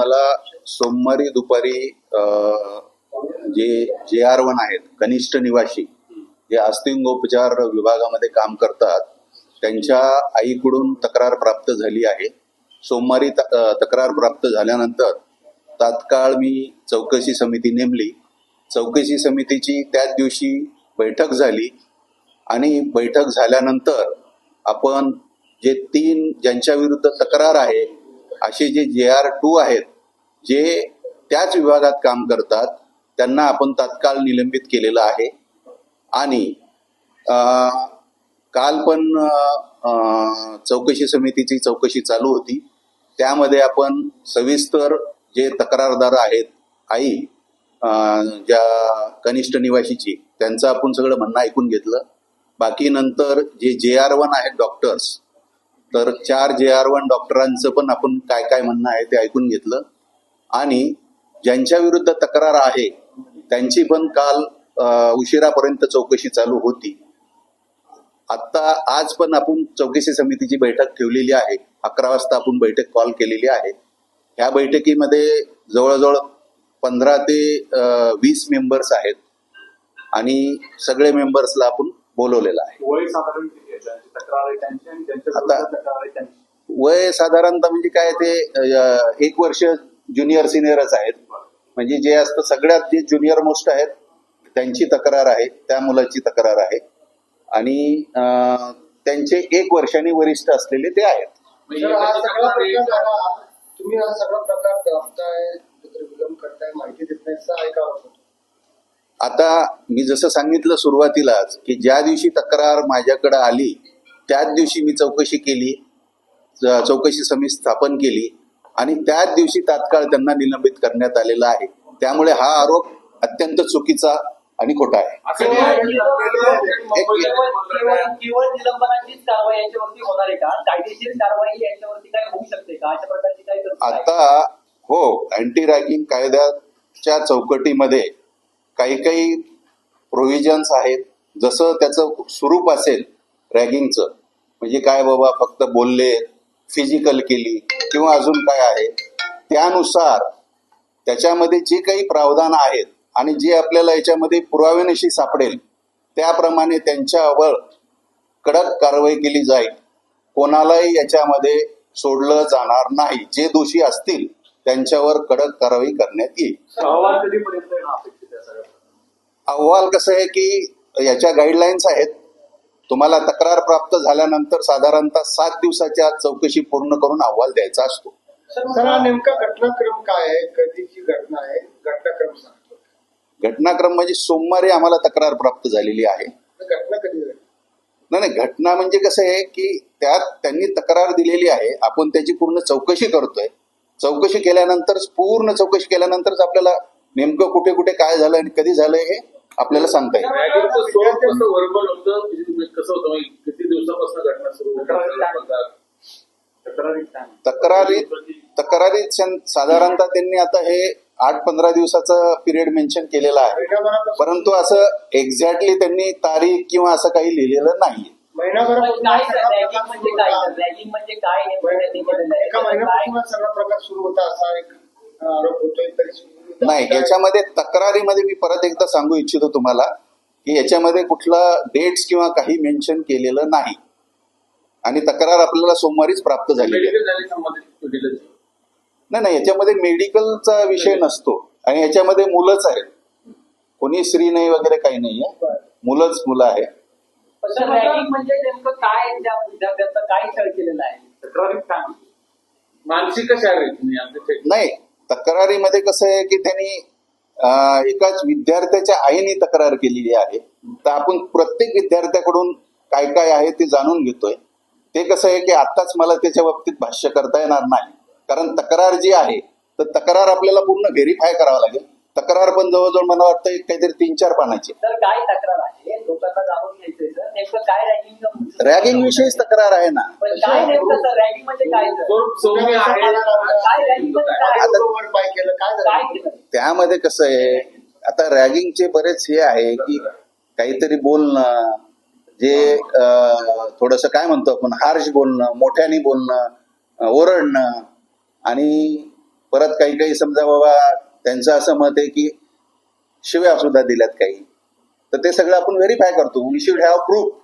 मला सोमवारी दुपारी जे जे आर वन आहेत कनिष्ठ निवासी जे अस्थिंगोपचार विभागामध्ये काम करतात त्यांच्या आईकडून तक्रार प्राप्त झाली आहे. सोमवारी तक्रार प्राप्त झाल्यानंतर तात्काळ मी चौकशी समिती नेमली. चौकशी समितीची त्याच दिवशी बैठक झाली आणि बैठक झाल्यानंतर आपण जे तीन ज्यांच्या विरुद्ध तक्रार आहे असे जे जे आर टू आहेत जे त्याच विभागात काम करतात त्यांना आपण तात्काळ निलंबित केलेलं आहे. आणि काल पण चौकशी समितीची चौकशी चालू होती. त्यामध्ये आपण सविस्तर जे तक्रारदार आहेत आई ज्या कनिष्ठ निवासीची त्यांचं आपण सगळं म्हणणं ऐकून घेतलं. बाकी नंतर जे जे आर वन आहेत डॉक्टर्स तर चार जे आर वन डॉक्टरांचं पण आपण काय काय म्हणणं आहे ते ऐकून घेतलं. आणि ज्यांच्या विरुद्ध तक्रार आहे त्यांची पण काल उशिरापर्यंत चौकशी चालू होती. आता आज पण आपण चौकशी समितीची बैठक ठेवलेली आहे. अकरा वाजता आपण बैठक कॉल केलेली आहे. ह्या बैठकीमध्ये जवळजवळ पंधरा ते वीस मेंबर्स आहेत. आणि सगळे मेंबर्सला आपण बोलवलेलं आहे. वय आता- साधारणतः म्हणजे काय ते एक वर्ष ज्युनियर सिनियरच आहेत म्हणजे जे असतं सगळ्यात जे ज्युनियर मोस्ट आहेत त्यांची तक्रार आहे त्या मुलाची तक्रार आहे आणि त्यांचे एक वर्षांनी वरिष्ठ असलेले ते आहेत सर, सगळा प्रकार झाला. तुम्ही हा सगळा प्रकार दाबताय कुठेतरी विलंब करताय माहिती देत नाही असं ऐकावं होतं. आता मी जसं सांगितलं सुरुवातीलाच की ज्या दिवशी तक्रार माझ्याकडे आली त्याच दिवशी मी चौकशी केली चौकशी समिती स्थापन केली आणि त्याच दिवशी तात्काळ त्यांना निलंबित करण्यात आलेला आहे. त्यामुळे हा आरोप अत्यंत चुकीचा आणि खोटा आहे? आता हो अँटी रॅगिंग कायद्याच्या चौकटीमध्ये काही काही प्रोव्हिजन्स आहेत. जसं त्याचं स्वरूप असेल रॅगिंगचं म्हणजे काय बाबा फक्त बोलले फिजिकल केली. किंवा अजून काय आहे त्यानुसार त्याच्यामध्ये जे काही प्रावधान आहेत आणि जे आपल्याला याच्यामध्ये पुराव्यानिशी सापडेल त्याप्रमाणे त्यांच्यावर कडक कारवाई केली जाईल. कोणालाही याच्यामध्ये सोडलं जाणार नाही. जे दोषी असतील त्यांच्यावर कडक कारवाई करण्यात येईल. अहवाल कसं आहे की याच्या गाईडलाईन्स आहेत. तुम्हाला तक्रार प्राप्त झाल्यानंतर साधारणतः सात दिवसाच्या आत चौकशी पूर्ण करून अहवाल द्यायचा असतो. नेमका घटनाक्रम काय आहे? कधीची घटना आहे? घटनाक्रम सांगतो. घटनाक्रम म्हणजे सोमवारी आम्हाला तक्रार प्राप्त झालेली आहे. घटना कधी झाली? नाही नाही घटना म्हणजे कसं आहे की त्यात त्यांनी तक्रार दिलेली आहे. आपण त्याची पूर्ण चौकशी करतोय. चौकशी केल्यानंतर पूर्ण चौकशी केल्यानंतरच आपल्याला नेमकं कुठे कुठे काय झालं आणि कधी झालंय हे आपल्याला सांगता येईल. होतं? म्हणजे म्हणजे किती दिवसापासून घटना सुरू होती? तक्रारी साधारणतः त्यांनी आता हे आठ पंधरा दिवसाचा पिरियड मेन्शन केलेला आहे. परंतु असं एक्झॅक्टली त्यांनी तारीख किंवा असं काही लिहिलेलं नाही म्हणजे म्हणजे? एका महिन्यापासून हा सगळा प्रकार सुरू होता असा एक अं, आरोप होतोय तरी नाही याच्यामध्ये तक्रारीमध्ये मी परत एकदा सांगू इच्छितो तुम्हाला की याच्यामध्ये कुठला डेट्स किंवा काही मेन्शन केलेलं नाही. आणि तक्रार आपल्याला सोमवारीच प्राप्त झाली नाही नाही याच्यामध्ये मेडिकलचा विषय नसतो. आणि याच्यामध्ये मुलंच आहेत. कोणी स्त्री नाही वगैरे काही नाही आहे. मुलंच मुलं आहे म्हणजे नेमकं काय त्या विद्यार्थ्यांचा? काय छळ केलेला आहे? काय? नाही तक्रारीमध्ये कसं आहे की त्यांनी एकाच विद्यार्थ्याच्या आईने तक्रार केलेली आहे. तर आपण प्रत्येक विद्यार्थ्याकडून काय काय आहे ते जाणून घेतोय. ते कसं आहे की आत्ताच मला त्याच्या बाबतीत भाष्य करता येणार नाही. कारण तक्रार जी आहे तर तक्रार आपल्याला पूर्ण व्हेरीफाय करावं लागेल. तक्रार पण जवळजवळ मला वाटतं एक काहीतरी तीन चार पानाची. तर काय तक्रार आहे? लोकांना जाणून घ्यायचंय सर. नेमकं काय रॅगिंग रॅगिंग विषयीच तक्रार आहे ना. पण काय नेमकं सर? रॅगिंग म्हणजे काय सर? स्वरूप सौम्य आहे काय रॅगिंग म्हणजे काय? त्यामध्ये कसं आहे आता रॅगिंगचे बरेच हे आहे की काहीतरी बोलणं जे थोडंसं काय म्हणतो आपण हार्श बोलणं मोठ्याने बोलणं ओरडणं आणि परत काही काही समजा बाबा त्यांचं असं मत आहे की शिव्या सुद्धा दिल्यात काही. तर ते सगळं आपण व्हेरीफाय करतो. We should have proof